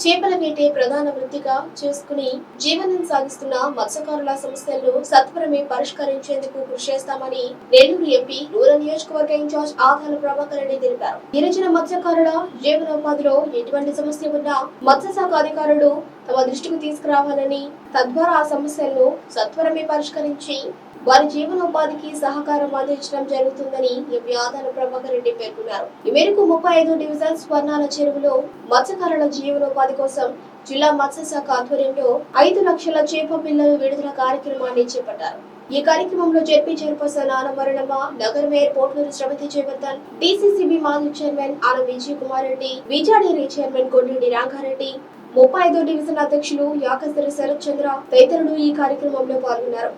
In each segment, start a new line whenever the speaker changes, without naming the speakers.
చేపల వేటే ప్రధాన వృత్తిగా చేసుకుని జీవనం సాగిస్తున్న మత్స్యకారుల సమస్యలను సత్వరమే పరిష్కరించేందుకు కృషి చేస్తామని నెల్లూరు ఎంపీ రూరల్ నియోజకవర్గ ఇన్ఛార్జ్ ఆధార ప్రభాకర్ రెడ్డి తెలిపారు. గిరిజన మత్స్యకారుల జీవనోపాధిలో ఎటువంటి సమస్య ఉన్నా మత్స్యశాఖ అధికారులు తమ దృష్టికి తీసుకురావాలని తద్వారా ఆ సమస్యలను సత్వరమే పరిష్కరించి వారి జీవనోపాధికి సహకారం అందించడం జరుగుతుందని ఎంపీ ఆదాల ప్రభాకర్ రెడ్డి పేర్కొన్నారు. ఈ మేరకు ముప్పై ఐదు డివిజన్ స్వర్ణాల చెరువులో మత్స్యకారుల జీవనోపాధి కోసం జిల్లా మత్స్యశాఖ ఆధ్వర్యంలో ఐదు లక్షల చేప పిల్లలు విడుదల కార్యక్రమాన్ని చేపట్టారు. ఈ కార్యక్రమంలో జెడ్పీ చైర్పర్సన్ ఆనమరణమ్మ నగర మేయర్ పోట్లూరు శ్రమతి జయవర్ధన్ డిసిసిబి మాజీ చైర్మన్ ఆన విజయ్ కుమార్ రెడ్డి విజాడేరి చైర్మన్ కొండ్రెడ్డి రంగారెడ్డి ముప్పై ఐదో డివిజన్ అధ్యక్షులు యాకసరి శరత్ చంద్ర తదితరులు ఈ కార్యక్రమంలో పాల్గొన్నారు.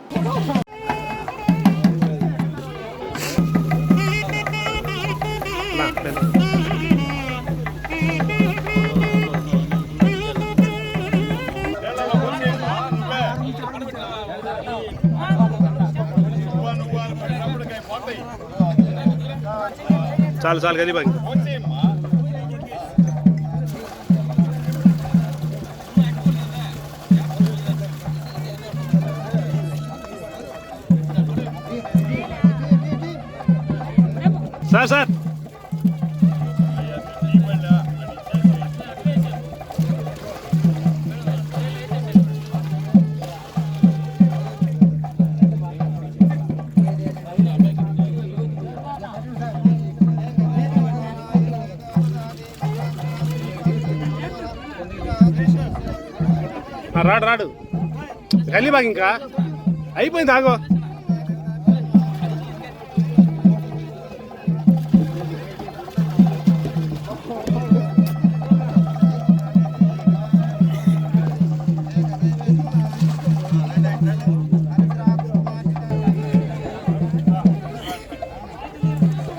చాలు చాలు గది బాగి సార్ సార్ రాడు రాడు. గల్లీ బాగా ఇంకా. అయిపోయింది ఆగో.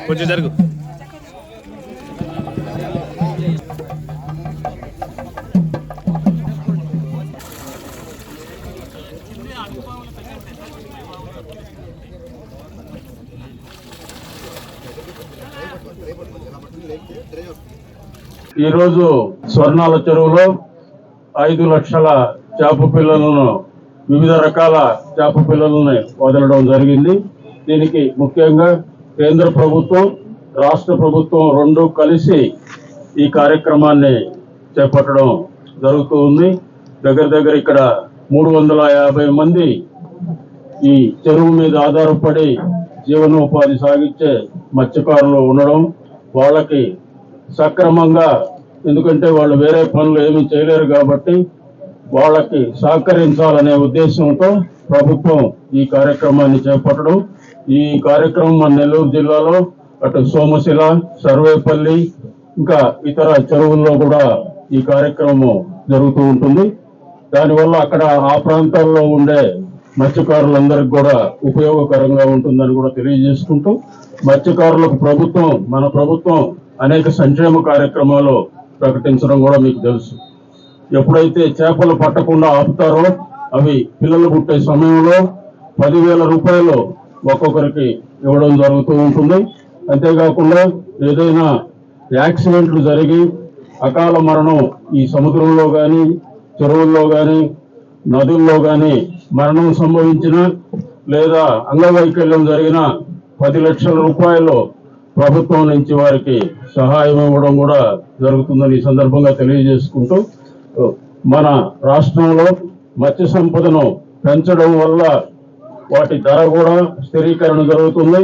కొంచెం జరుగు.
ఈరోజు స్వర్ణాల చెరువులో ఐదు లక్షల చేప పిల్లలను వివిధ రకాల చేప పిల్లలని వదలడం జరిగింది. దీనికి ముఖ్యంగా కేంద్ర ప్రభుత్వం రాష్ట్ర ప్రభుత్వం రెండు కలిసి ఈ కార్యక్రమాన్ని చేపట్టడం జరుగుతూ ఉంది దగ్గర దగ్గర ఇక్కడ మూడు వందల యాభై మంది ఈ చెరువు మీద ఆధారపడి జీవనోపాధి సాగించే మత్స్యకారులు ఉండడం వాళ్ళకి సక్రమంగా ఎందుకంటే వాళ్ళు వేరే పనులు ఏమీ చేయలేరు కాబట్టి వాళ్ళకి సహకరించాలనే ఉద్దేశంతో ప్రభుత్వం ఈ కార్యక్రమాన్ని చేపట్టడం. ఈ కార్యక్రమం మన నెల్లూరు జిల్లాలో అటు సోమశిల సర్వేపల్లి ఇంకా ఇతర చెరువుల్లో కూడా ఈ కార్యక్రమం జరుగుతూ ఉంటుంది. దానివల్ల అక్కడ ఆ ప్రాంతాల్లో ఉండే మత్స్యకారులందరికీ కూడా ఉపయోగకరంగా ఉంటుందని కూడా తెలియజేసుకుంటూ మత్స్యకారులకు ప్రభుత్వం మన ప్రభుత్వం అనేక సంక్షేమ కార్యక్రమాలు ప్రకటించడం కూడా మీకు తెలుసు. ఎప్పుడైతే చేపలు పట్టకుండా ఆపుతారో అవి పిల్లలు పుట్టే సమయంలో పదివేల రూపాయలు ఒక్కొక్కరికి ఇవ్వడం జరుగుతూ ఉంటుంది. అంతేకాకుండా ఏదైనా యాక్సిడెంట్లు జరిగి అకాల మరణం ఈ సముద్రంలో కానీ చెరువుల్లో కానీ నదుల్లో కానీ మరణం సంభవించిన లేదా అంగవైకల్యం జరిగిన పది లక్షల రూపాయలు ప్రభుత్వం నుంచి వారికి సహాయం ఇవ్వడం కూడా జరుగుతుందని ఈ సందర్భంగా తెలియజేసుకుంటూ మన రాష్ట్రంలో మత్స్య సంపదను పెంచడం వల్ల వాటి ధర కూడా స్థిరీకరణ జరుగుతుంది.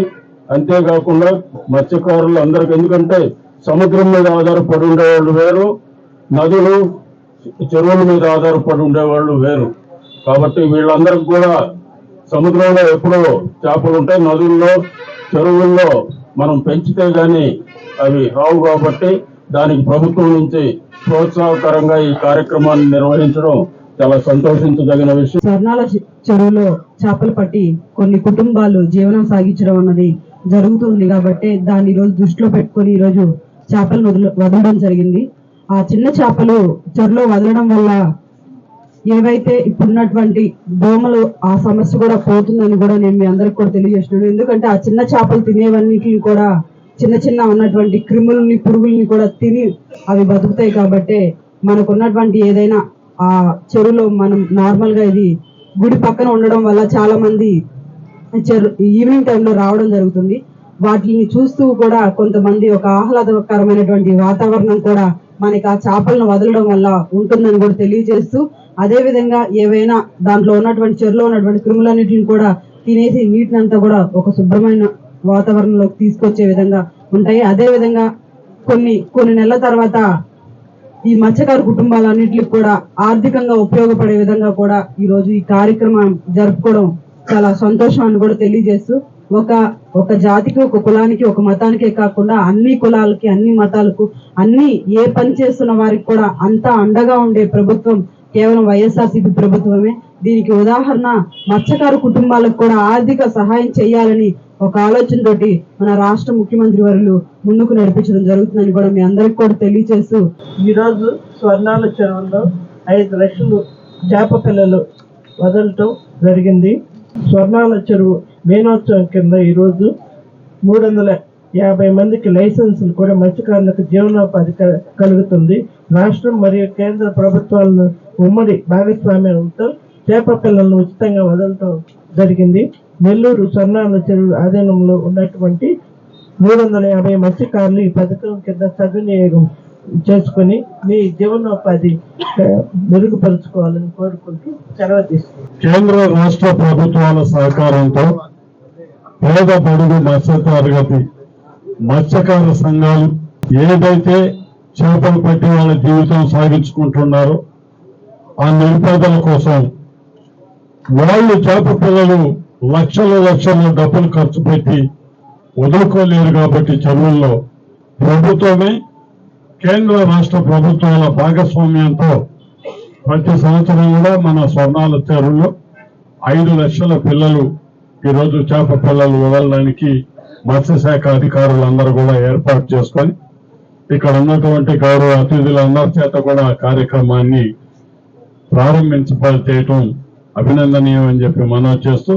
అంతేకాకుండా మత్స్యకారులు అందరికి ఎందుకంటే సముద్రం మీద ఆధారపడి ఉండేవాళ్ళు వేరు నదులు చెరువుల మీద ఆధారపడి ఉండేవాళ్ళు వేరు. కాబట్టి వీళ్ళందరికి కూడా సముద్రంలో ఎప్పుడో చేపలు ఉంటాయి నదుల్లో చెరువుల్లో మనం పెంచితే గాని అవి రావు కాబట్టి దానికి ప్రభుత్వం నుంచి ప్రోత్సాహకరంగా ఈ కార్యక్రమాన్ని నిర్వహించడం చాలా సంతోషించదగిన విషయం.
స్వర్ణాల చెరువులో చేపలు పట్టి కొన్ని కుటుంబాలు జీవనం సాగించడం అన్నది జరుగుతుంది కాబట్టి దాన్ని ఈరోజు రోజు దృష్టిలో పెట్టుకొని ఈ రోజు చేపలను వదిల- వదలడం జరిగింది. ఆ చిన్న చేపలు చెరువులో వదలడం వల్ల ఏవైతే ఇప్పుడున్నటువంటి దోమలు ఆ సమస్య కూడా పోతుందని కూడా నేను మీ అందరికి కూడా తెలియజేస్తున్నాను. ఎందుకంటే ఆ చిన్న చేపలు తినేవన్నిటిని కూడా చిన్న చిన్న ఉన్నటువంటి క్రిములని పురుగుల్ని కూడా తిని అవి బతుకుతాయి కాబట్టి మనకు ఉన్నటువంటి ఏదైనా ఆ చెరువులో మనం నార్మల్గా ఇది గుడి పక్కన ఉండడం వల్ల చాలా మంది చెరు ఈవినింగ్ టైంలో రావడం జరుగుతుంది. వాటిని చూస్తూ కూడా కొంతమంది ఒక ఆహ్లాదకరమైనటువంటి వాతావరణం కూడా మనకి ఆ చేపలను వదలడం వల్ల ఉంటుందని కూడా తెలియజేస్తూ అదే విధంగా ఏవైనా దాంట్లో ఉన్నటువంటి చెరులో ఉన్నటువంటి క్రిములన్నింటిని కూడా తినేసి నీటినంతా కూడా ఒక శుభ్రమైన వాతావరణంలోకి తీసుకొచ్చే విధంగా ఉంటాయి. అదే విధంగా కొన్ని కొన్ని నెలల తర్వాత ఈ మత్స్యకారు కుటుంబాలన్నింటికి కూడా ఆర్థికంగా ఉపయోగపడే విధంగా కూడా ఈ రోజు ఈ కార్యక్రమం జరుపుకోవడం చాలా సంతోషం అని కూడా తెలియజేస్తూ ఒక ఒక జాతికి ఒక కులానికి ఒక మతానికే కాకుండా అన్ని కులాలకి అన్ని మతాలకు అన్ని ఏ పని చేస్తున్న వారికి కూడా అంతా అండగా ఉండే ప్రభుత్వం కేవలం వైఎస్ఆర్సీపీ ప్రభుత్వమే. దీనికి ఉదాహరణ మత్స్యకారు కుటుంబాలకు కూడా ఆర్థిక సహాయం చేయాలని ఒక ఆలోచనతోటి మన రాష్ట్ర ముఖ్యమంత్రి వర్యులు ముందుకు నడిపించడం జరుగుతుందని కూడా మీ అందరికి కూడా తెలియజేస్తూ
ఈరోజు స్వర్ణాల చెరువులో ఐదు లక్షలు చేప పిల్లలు వదలటం జరిగింది. స్వర్ణాల చెరువు మేనోత్సవం కింద ఈరోజు మూడు వందల యాభై మందికి లైసెన్సులు కూడా మత్స్యకారులకు జీవనోపాధి కలుగుతుంది. రాష్ట్రం మరియు కేంద్ర ప్రభుత్వాలను ఉమ్మడి భాగస్వామ్యంతో చేప పిల్లలను ఉచితంగా వదలటం జరిగింది. నెల్లూరు స్వర్ణాల చెరువు ఆధీనంలో ఉన్నటువంటి మూడు వందల యాభై మత్స్యకారులు ఈ పథకం కింద సద్వినియోగం చేసుకొని మీ జీవనోపాధి మెరుగుపరుచుకోవాలని కోరుకుంటూ సెలవు
కేంద్ర రాష్ట్ర ప్రభుత్వాల సహకారంతో పేద బడుగు మత్స్య మత్స్యకార సంఘాలు ఏదైతే చేపలు పట్టి వాళ్ళ జీవితం సాగించుకుంటున్నారో ఆ నిరుపేదల కోసం వాళ్ళు చేప పిల్లలు లక్షల లక్షల డబ్బులు ఖర్చు పెట్టి వదులుకోలేరు కాబట్టి చెరువుల్లో ప్రభుత్వమే కేంద్ర రాష్ట్ర ప్రభుత్వాల భాగస్వామ్యంతో ప్రతి సంవత్సరం కూడా మన స్వర్ణాల చెరువులో ఐదు లక్షల పిల్లలు ఈరోజు చేప పిల్లలు వదలడానికి మత్స్యశాఖ అధికారులందరూ కూడా ఏర్పాటు చేసుకొని ఇక్కడ ఉన్నటువంటి గౌరవ అతిథులందరి చేత కూడా ఆ కార్యక్రమాన్ని ప్రారంభించబడి చేయటం అభినందనీయం అని చెప్పి మనం చేస్తూ